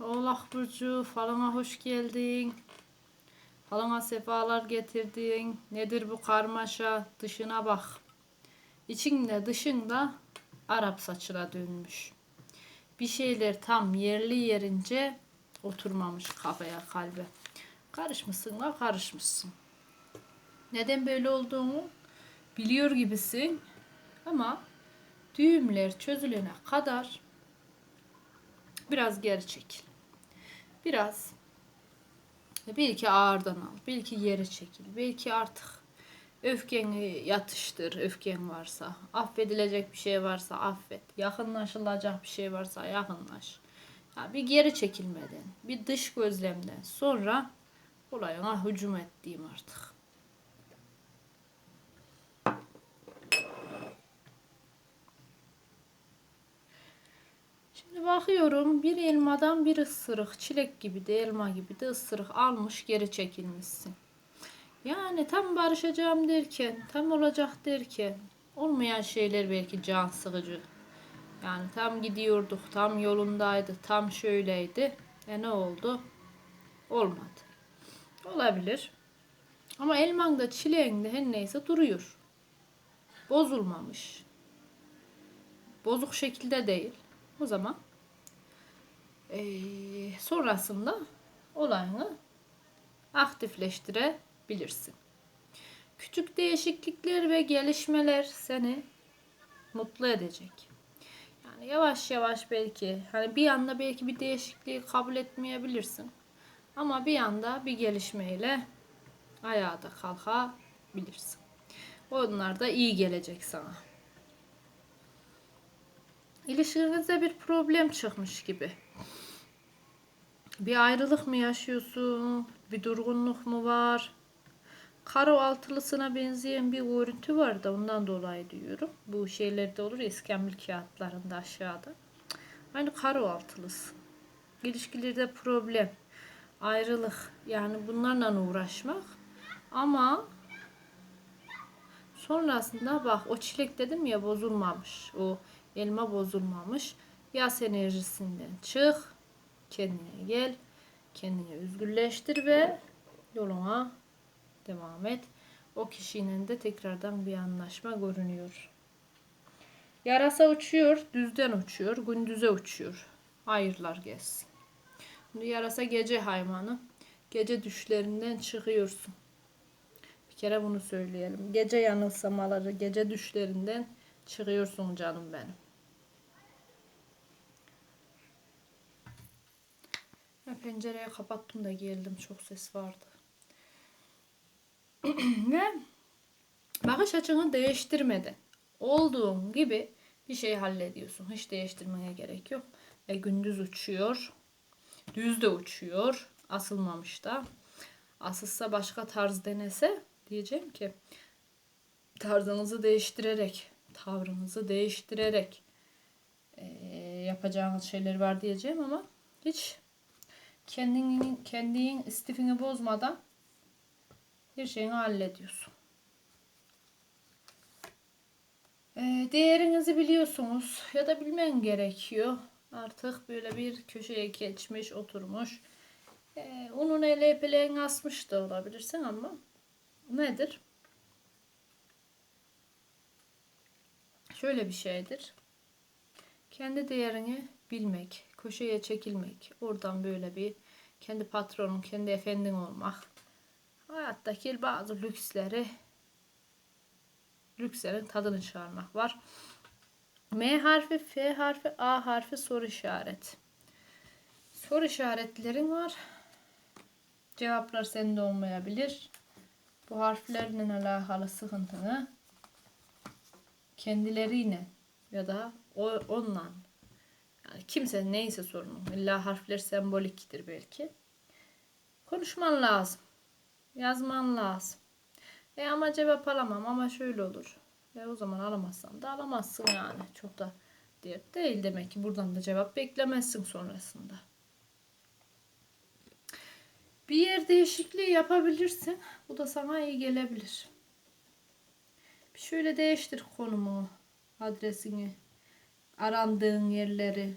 Oğlak Burcu falana hoş geldin. Falana sefalar getirdin. Nedir bu karmaşa? Dışına bak. İçinde dışında Arap saçına dönmüş. Bir şeyler tam yerli yerince oturmamış kafaya kalbe. Karışmışsın la karışmışsın. Neden böyle olduğunu biliyor gibisin. Ama düğümler çözülene kadar biraz geri çekil. Biraz belki ağırdan al, belki yere çekil, belki artık öfkeni yatıştır, öfken varsa, affedilecek bir şey varsa affet, yakınlaşılacak bir şey varsa yakınlaş. Ya bir geri çekilmeden, bir dış gözlemden sonra olayına hücum ettiğim artık. Bakıyorum bir elmadan bir ısırık çilek gibi de elma gibi de ısırık almış geri çekilmişsin. Yani tam barışacağım derken tam olacak derken olmayan şeyler belki can sıkıcı. Yani tam gidiyorduk tam yolundaydı tam şöyleydi. E ne oldu? Olmadı. Olabilir. Ama elman da çileğin de her neyse duruyor. Bozulmamış. Bozuk şekilde değil. O zaman eee, sonrasında olayını aktifleştirebilirsin. Küçük değişiklikler ve gelişmeler seni mutlu edecek. Yani yavaş yavaş belki hani bir anda belki bir değişikliği kabul etmeyebilirsin. Ama bir anda bir gelişmeyle ayağa da kalkabilirsin. Onlar da iyi gelecek sana. İlişkinizde bir problem çıkmış gibi. Bir ayrılık mı yaşıyorsun? Bir durgunluk mu var? Karo altılısına benzeyen bir görüntü var da ondan dolayı diyorum. Bu şeylerde olur ya iskambil kağıtlarında aşağıda. Aynı karo altılısı. İlişkilerde problem, ayrılık yani bunlarla uğraşmak. Ama sonrasında bak o çilek dedim ya bozulmamış. O elma bozulmamış. Yas enerjisinden çık. Kendine gel. Kendini özgürleştir ve yoluna devam et. O kişinin de tekrardan bir anlaşma görünüyor. Yarasa uçuyor, düzden uçuyor, gündüze uçuyor. Hayırlar gelsin. Şimdi yarasa gece hayvanı. Gece düşlerinden çıkıyorsun. Bir kere bunu söyleyelim. Gece yanılsamaları, gece düşlerinden çıkıyorsun canım benim. Ya pencereyi kapattım da geldim. Çok ses vardı. Ve bakış açını değiştirmeden olduğun gibi bir şey hallediyorsun. Hiç değiştirmeye gerek yok. E, gündüz uçuyor. Düz de uçuyor. Asılmamış da. Asılsa başka tarz denese diyeceğim ki tarzınızı değiştirerek, tavrınızı değiştirerek e, yapacağınız şeyler var diyeceğim ama hiç kendinin kendinin istifini bozmadan her şeyini hallediyorsun. E, değerinizi biliyorsunuz ya da bilmen gerekiyor. Artık böyle bir köşeye geçmiş, oturmuş. E, onun ele bileğin asmış da olabilirsin ama nedir? Şöyle bir şeydir. Kendi değerini bilmek, köşeye çekilmek, oradan böyle bir kendi patronun, kendi efendin olmak. Hayattaki bazı lüksleri lükslerin tadını çıkarmak var. M harfi, F harfi, A harfi soru işaret. Soru işaretlerin var. Cevaplar sende olmayabilir. Bu harflerle alakalı sıkıntını kendileriyle ya da onunla kimse neyse sorunun illa harfler semboliktir belki. Konuşman lazım. Yazman lazım. E ama cevap alamam ama şöyle olur. E o zaman alamazsan da alamazsın yani. Çok da dert değil demek ki buradan da cevap beklemezsin sonrasında. Bir yer değişikliği yapabilirsin. Bu da sana iyi gelebilir. Bir şöyle değiştir konumu, adresini, arandığın yerleri.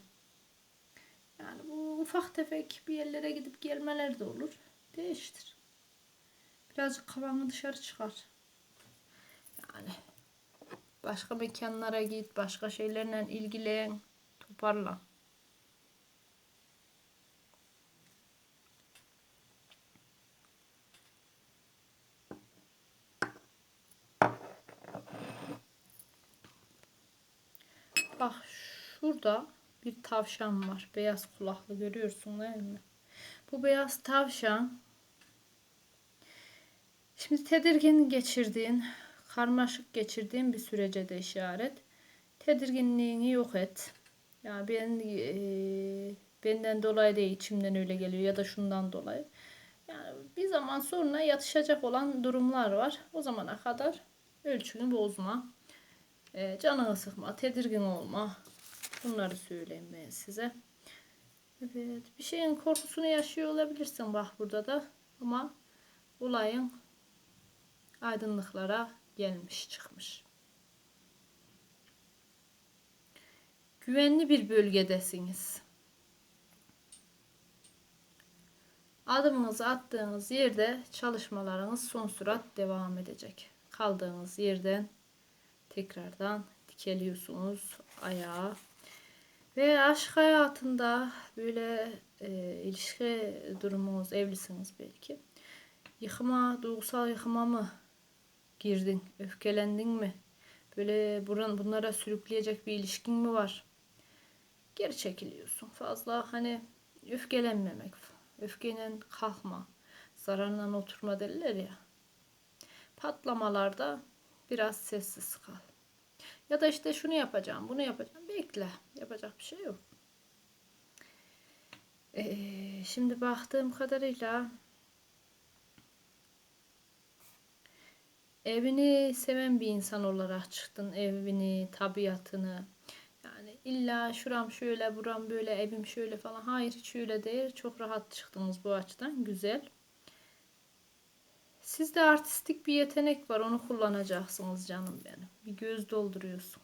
Yani bu ufak tefek bir yerlere gidip gelmeler de olur. Değiştir. Birazcık kafanı dışarı çıkar. Yani başka mekanlara git, başka şeylerle ilgilen, toparlan. Bak şurada bir tavşan var. Beyaz kulaklı görüyorsun değil mi? Bu beyaz tavşan şimdi tedirgin geçirdiğin, karmaşık geçirdiğin bir sürece de işaret. Tedirginliğini yok et. Ya ben e, benden dolayı değil içimden öyle geliyor ya da şundan dolayı. Yani bir zaman sonra yatışacak olan durumlar var. O zamana kadar ölçünü bozma. E, canını sıkma, tedirgin olma. Bunları söyleyeyim ben size. Evet, bir şeyin korkusunu yaşıyor olabilirsin bak burada da. Ama olayın aydınlıklara gelmiş çıkmış. Güvenli bir bölgedesiniz. Adımınızı attığınız yerde çalışmalarınız son sürat devam edecek. Kaldığınız yerden tekrardan dikeliyorsunuz ayağa. Ve aşk hayatında böyle e, ilişki durumunuz, evlisiniz belki. Yıkıma, duygusal yıkıma mı girdin? Öfkelendin mi? Böyle buran, bunlara sürükleyecek bir ilişkin mi var? Geri çekiliyorsun. Fazla hani öfkelenmemek, öfkeyle kalkma, zararla oturma derler ya. Patlamalarda biraz sessiz kal. Ya da işte şunu yapacağım, bunu yapacağım. Bekle. Yapacak bir şey yok. Ee, şimdi baktığım kadarıyla evini seven bir insan olarak çıktın. Evini, tabiatını. Yani illa şuram şöyle, buram böyle, evim şöyle falan. Hayır hiç öyle değil. Çok rahat çıktınız bu açıdan. Güzel. Sizde artistik bir yetenek var. Onu kullanacaksınız canım benim. Bir göz dolduruyorsun.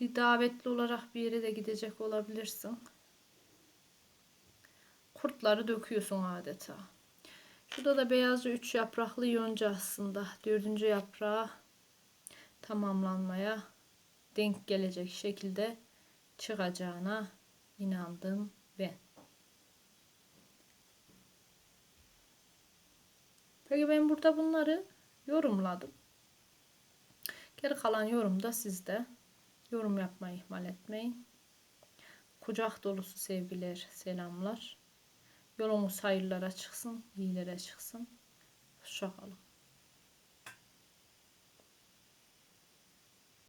Bir davetli olarak bir yere de gidecek olabilirsin. Kurtları döküyorsun adeta. Şurada da beyazca üç yapraklı yonca aslında. Dördüncü yaprağı tamamlanmaya denk gelecek şekilde çıkacağına inandım ben. Peki ben burada bunları yorumladım. Geri kalan yorum da sizde. Yorum yapmayı ihmal etmeyin. Kucak dolusu sevgiler, selamlar. Yolumuz hayırlara çıksın, iyilere çıksın. Hoşçakalın.